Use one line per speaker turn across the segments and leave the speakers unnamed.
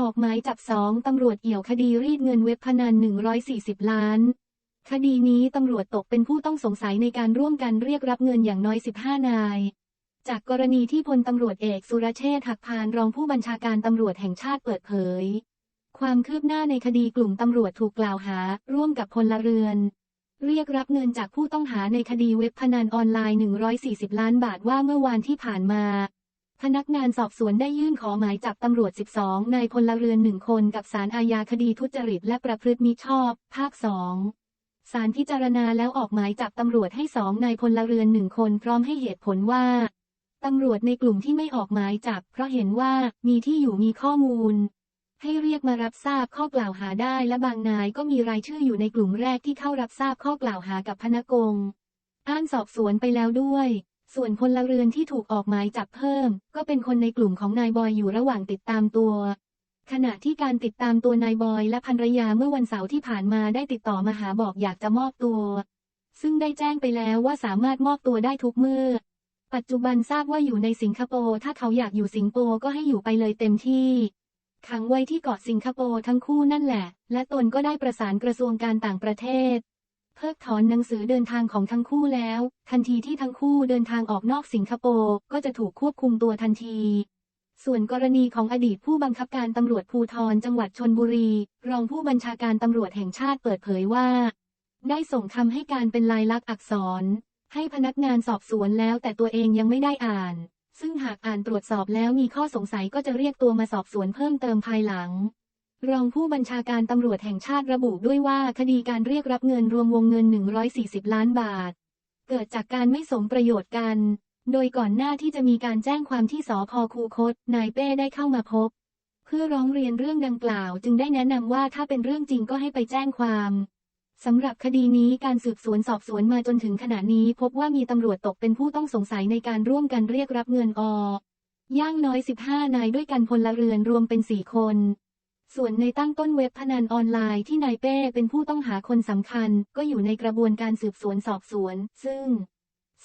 ออกหมายจับสองตำรวจเอี่ยวคดีรีดเงินเว็บพนัน 140 ล้าน คดีนี้ตำรวจตกเป็นผู้ต้องสงสัยในการร่วมกันเรียกรับเงินอย่างน้อย 15 นาย จากกรณีที่พลตำรวจเอกสุรเชษฐ์หักพานรองผู้บัญชาการตำรวจแห่งชาติเปิดเผย ความคืบหน้าในคดีกลุ่มตำรวจถูกกล่าวหา ร่วมกับพลเรือน เรียกรับเงินจากผู้ต้องหาในคดีเว็บพนันออนไลน์ 140 ล้านบาทว่าเมื่อวานที่ผ่านมา พนักงานสอบสวนได้ยื่นขอหมายจับตำรวจ 12 นายพลเรือนหนึ่งคนกับสารอาญาคดีทุจริตและประพฤติมิชอบ ภาค2ศาลพิจารณาแล้วออกหมายจับตำรวจให้สองนายพลเรือนหนึ่งคนพร้อมให้เหตุผลว่าตำรวจในกลุ่มที่ไม่ออกหมายจับ เพราะเห็นว่ามีที่อยู่มีข้อมูล ให้เรียกมารับทราบข้อกล่าวหาได้และบางนายก็มีรายชื่ออยู่ในกลุ่มแรกที่เข้ารับทราบข้อกล่าวหากับพนักงอ้านสอบสวนไปแล้วด้วย ส่วนพลเรือนที่ถูกออกหมายจับเพิ่ม ก็เป็นคนในกลุ่มของนายบอยอยู่ระหว่างติดตามตัว ขณะที่การติดตามตัวนายบอยและภรรยาเมื่อวันเสาร์ที่ผ่านมาได้ติดต่อมาหาบอกอยากจะมอบตัว ซึ่งได้แจ้งไปแล้วว่าสามารถมอบตัวได้ทุกเมื่อ ปัจจุบันทราบว่าอยู่ในสิงคโปร์ถ้าเขาอยากอยู่สิงคโปร์ก็ให้อยู่ไปเลยเต็มที่ขังไว้ที่เกาะสิงคโปร์ทั้งคู่นั่นแหละ และตนก็ได้ประสานกระทรวงการต่างประเทศ เพิกถอนหนังสือเดินทางของทั้งคู่แล้ว ทันทีที่ทั้งคู่เดินทางออกนอกสิงคโปร์ก็จะถูกควบคุมตัวทันที ส่วนกรณีของอดีตผู้บังคับการตำรวจภูธรจังหวัดชนบุรี รองผู้บัญชาการตำรวจแห่งชาติเปิดเผยว่า ได้ส่งคำให้การเป็นลายลักษณ์อักษร ให้พนักงานสอบสวนแล้วแต่ตัวเองยังไม่ได้อ่าน ซึ่งหากอ่านตรวจสอบแล้วมีข้อสงสัยก็จะเรียกตัวมาสอบสวนเพิ่มเติมภายหลัง รองผู้บัญชาการตำรวจแห่งชาติระบุด้วยว่าคดีการเรียกรับเงินรวมวงเงิน 140 ล้านบาท เกิดจากการไม่สมประโยชน์กัน โดยก่อนหน้าที่จะมีการแจ้งความที่สพคูคต นายเป้ได้เข้ามาพบ เพื่อร้องเรียนเรื่องดังกล่าว จึงได้แนะนำว่าถ้าเป็นเรื่องจริงก็ให้ไปแจ้งความสำหรับคดีนี้การสืบสวนสอบสวนมาจนถึงขณะนี้พบว่ามีตำรวจตกเป็นผู้ต้องสงสัยในการร่วมกันเรียกรับเงินอย่างน้อย 15 นายด้วยกันพลเรือนรวมเป็น 4 คน ส่วนในตั้งต้นเว็บพนันออนไลน์ที่นายเป้เป็นผู้ต้องหาคนสำคัญ ก็อยู่ในกระบวนการสืบสวนสอบสวน ซึ่ง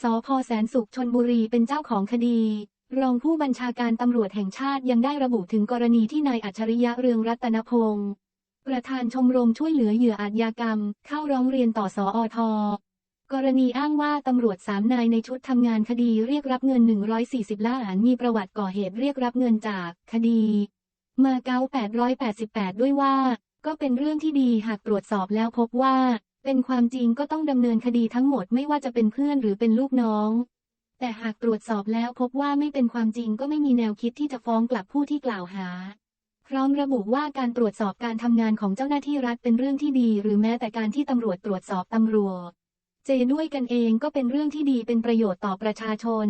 สพแสนสุขชนบุรีเป็นเจ้าของคดี รองผู้บัญชาการตำรวจแห่งชาติยังได้ระบุถึงกรณีที่นายอัจฉริยะเรืองรัตนพงศ์ประธานชมรมช่วยเหลือเหยื่ออาชญากรรม เข้าร้องเรียนต่อสออทกรณีอ้างว่าตำรวจสามนายในชุดทำงานคดีเรียกรับเงิน 140 ล้านมีประวัติก่อเหตุเรียกรับเงินจากคดี มาเก๊า888 ด้วยว่า ก็เป็นเรื่องที่ดีหากตรวจสอบแล้วพบว่า เป็นความจริงก็ต้องดำเนินคดีทั้งหมดไม่ว่าจะเป็นเพื่อนหรือเป็นลูกน้อง แต่หากตรวจสอบแล้วพบว่าไม่เป็นความจริงก็ไม่มีแนวคิดที่จะฟ้องกลับผู้ที่กล่าวหา พร้อมระบุว่าการตรวจสอบการทำงานของเจ้าหน้าที่รัฐเป็นเรื่องที่ดี หรือแม้แต่การที่ตำรวจตรวจสอบตำรวจ เจด้วยกันเองก็เป็นเรื่องที่ดีเป็นประโยชน์ต่อประชาชน